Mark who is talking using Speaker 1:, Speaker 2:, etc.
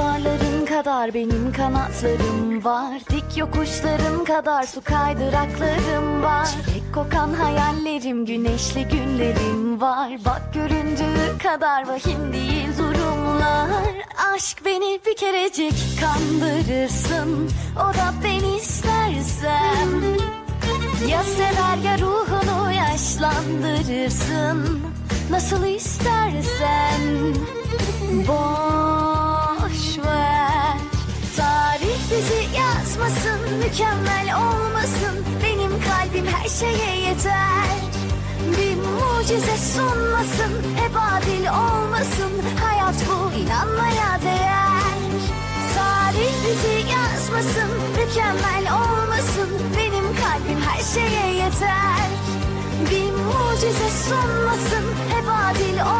Speaker 1: Duvarların kadar benim kanatlarım var. Dik yokuşların kadar su kaydıraklarım var. Çilek kokan hayallerim güneşli günlerim var. Bak göründüğü kadar vahim değil durumlar. Aşk beni bir kerecik kandırırsın. O da beni istersem. Ya sever ya ruhunu yaşlandırırsın. Nasıl istersen. Boş Mükemmel olmasın. Benim kalbim her şeye yeter. Bir mucize sunmasın Hep adil olmasın. Hayat bu inanmaya değer. Tarih bizi yazmasın Mükemmel olmasın. Benim kalbim her şeye yeter. Bir mucize sunmasın Hep adil olmasın